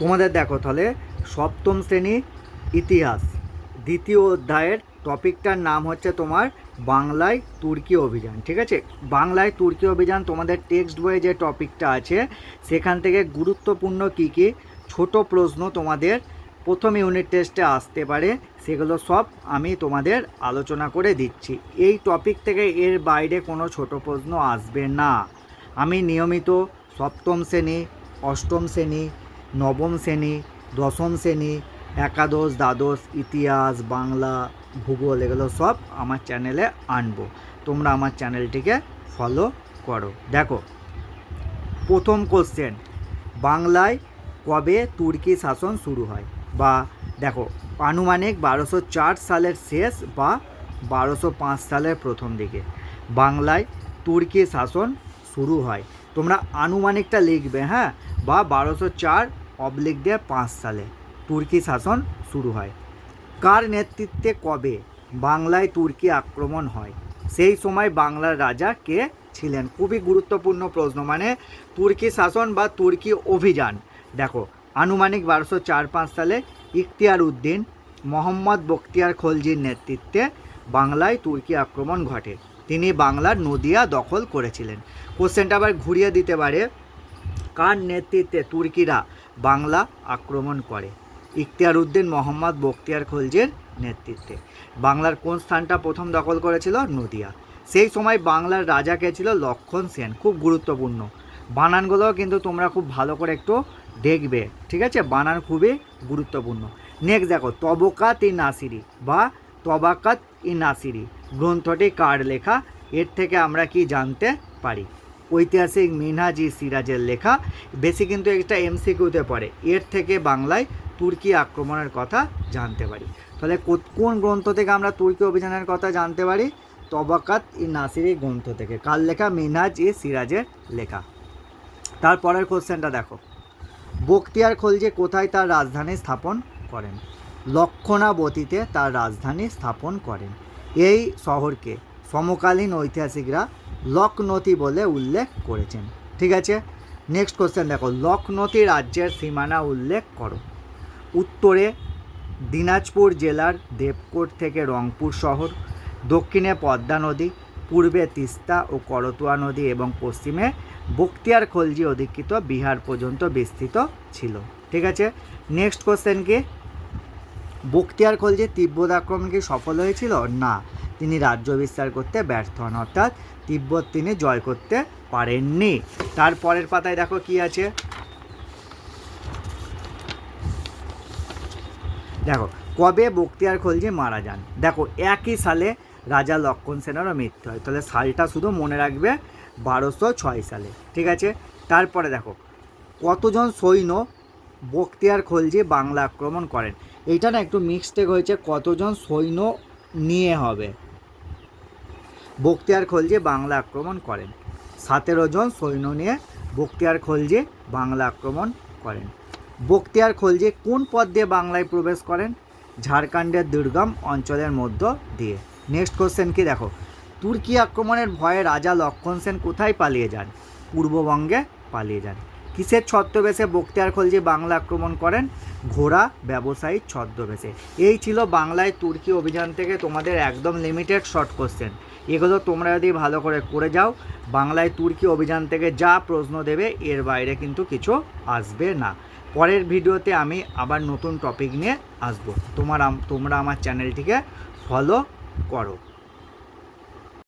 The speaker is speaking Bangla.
তোমাদের দেখো তাহলে, সপ্তম শ্রেণি ইতিহাস। দ্বিতীয় অধ্যায়ের টপিকটার নাম হচ্ছে তোমার বাংলায় তুর্কি অভিযান, ঠিক আছে? বাংলায় তুর্কি অভিযান তোমাদের টেক্সট বইয়ে যে টপিকটা আছে, সেখান থেকে গুরুত্বপূর্ণ কী কী? ছোট প্রশ্ন তোমাদের প্রথম ইউনিট টেস্টে আসতে পারে, সেগুলো সব আমি তোমাদের আলোচনা করে দিচ্ছি। এই টপিক থেকে এর বাইরে কোনো ছোট প্রশ্ন আসবে না। আমি নিয়মিত সপ্তম শ্রেণি, অষ্টম শ্রেণি নবম শ্রেণি, দশম শ্রেণি, একাদশ, দ্বাদশ, ইতিহাস, বাংলা, ভূগোল এগুলো সব আমার চ্যানেলে আনব। তোমরা আমার চ্যানেলটিকে ফলো করো। দেখো, প্রথম কোশ্চেন বাংলায় কবে তুর্কি শাসন শুরু হয়? বা দেখো, আনুমানিক বারোশো চার সালের শেষ বা বারোশো পাঁচ সালের প্রথম দিকে বাংলায় তুর্কি শাসন শুরু হয়। তোমরা আনুমানিকটা লিখবে হ্যাঁ? বা বারোশো চার অবলিক দিয়ে পাঁচ সালে। তুর্কি শাসন শুরু হয়। কার নেতৃত্বে কবে বাংলায় তুর্কি আক্রমণ হয়? সেই সময় বাংলার রাজা কে ছিলেন? খুবই গুরুত্বপূর্ণ প্রশ্ন মানে তুর্কি শাসন বা তুর্কি অভিযান। দেখো, আনুমানিক বারোশো চার পাঁচ সালে ইখতিয়ার উদ্দিন, মোহাম্মদ বখতিয়ার খলজির নেতৃত্বে বাংলায় তুর্কি আক্রমণ ঘটে। তিনি বাংলার নদিয়া দখল করেছিলেন। কোশ্চেনটা আবার ঘুরিয়ে দিতে পারে, কার নেতৃত্বে তুর্কিরা বাংলা আক্রমণ করে। ইখতিয়ার উদ্দিন মোহাম্মদ বখতিয়ার খলজির নেতৃত্বে। বাংলার কোন স্থানটা প্রথম দখল করেছিল? নদিয়া। সেই সময় বাংলার রাজা কে ছিল? লক্ষণ সেন। খুব গুরুত্বপূর্ণ। বানানগুলো কিন্তু তোমরা খুব ভালো করে একটু দেখবে। ঠিক আছে? বানান খুবই গুরুত্বপূর্ণ। নেক্সট দেখো, তবকাত ই নাসিরি বা তবাকাত ই নাসিরি। গ্রন্থটি কার লেখা? এর থেকে আমরা কি জানতে পারি? ঐতিহাসিক মিনহাজি সিরাজের লেখা। বেশি কিন্তু একটা এমসিকিউতে পড়ে। এর থেকে বাংলায় তুর্কি আক্রমণের কথা জানতে পারি। তাহলে কোন গ্রন্থ থেকে আমরা তুর্কি অভিযানের কথা জানতে পারি? তবাকাত ই নাসিরি গ্রন্থ থেকে। কার লেখা? মিনহাজ ই সিরাজের লেখা। তারপরের কোশ্চেনটা দেখো। বখতিয়ার খলজি কোথায় তার রাজধানী স্থাপন করেন। লক্ষণাবতীতে তার রাজধানী স্থাপন করেন। এই শহরকে সমকালীন ঐতিহাসিকরা লকনতি বলে উল্লেখ করেছেন। ঠিক আছে? নেক্সট কোশ্চেন দেখো লকনতি রাজ্যের সীমানা উল্লেখ করো। উত্তরে দিনাজপুর জেলার দেবকোট থেকে রংপুর শহর, দক্ষিণে পদ্মা নদী, পূর্বে তিস্তা ও করতোয়া নদী এবং পশ্চিমে বখতিয়ার খলজি অধিকৃত বিহার পর্যন্ত বিস্তৃত ছিল। ঠিক আছে? নেক্সট কোশ্চেন কি? বখতিয়ার খলজি তিব্বত আক্রমণ কি সফল হয়েছিল? না। তিনি রাজ্য বিস্তার করতে ব্যর্থ হন, অর্থাৎ তিব্বত তিনি জয় করতে পারেননি। তারপরের পাতায় দেখো কি আছে? দেখো, কবে বখতিয়ার খলজি মারা যান? দেখো, একই সালে রাজা লক্ষণ সেনেরও মৃত্যু হয়। তাহলে সালটা শুধু মনে রাখবে বারোশো ছয় সালে, ঠিক আছে? তারপরে দেখো, কতজন সৈন্য বখতিয়ার খলজি বাংলা আক্রমণ করেন? এইটা না একটু মিক্সটেক হয়েছে, কতজন সৈন্য নিয়ে হবে? বখতিয়ার খলজি বাংলা আক্রমণ করেন। সতেরো জন সৈন্য নিয়ে বখতিয়ার খলজি বাংলা আক্রমণ করেন। বখতিয়ার খলজি কোন পথ দিয়ে বাংলায় প্রবেশ করেন? ঝাড়খণ্ডের দুর্গম অঞ্চলের মধ্য দিয়ে। নেক্সট কোশ্চেন কি দেখো? তুর্কি আক্রমণের ভয়ে রাজা লক্ষণ সেন কোথায় পালিয়ে যান? পূর্ববঙ্গে পালিয়ে যান। কিসের ছদ্মবেশে বখতিয়ার খলজি বাংলা আক্রমণ করেন? ঘোড়া ব্যবসায়ীর ছদ্মবেশে। এই ছিল বাংলায় তুর্কি অভিযান থেকে তোমাদের একদম লিমিটেড শর্ট কোশ্চেন এগুলো তোমরা যদি ভালো করে করে যাও, বাংলায় তুর্কি অভিযান থেকে যা প্রশ্ন দেবে, এর বাইরে কিন্তু কিছু আসবে না। পরের ভিডিওতে আমি আবার নতুন টপিক নিয়ে আসব। তোমার তোমরা আমার চ্যানেলটিকে ফলো করো।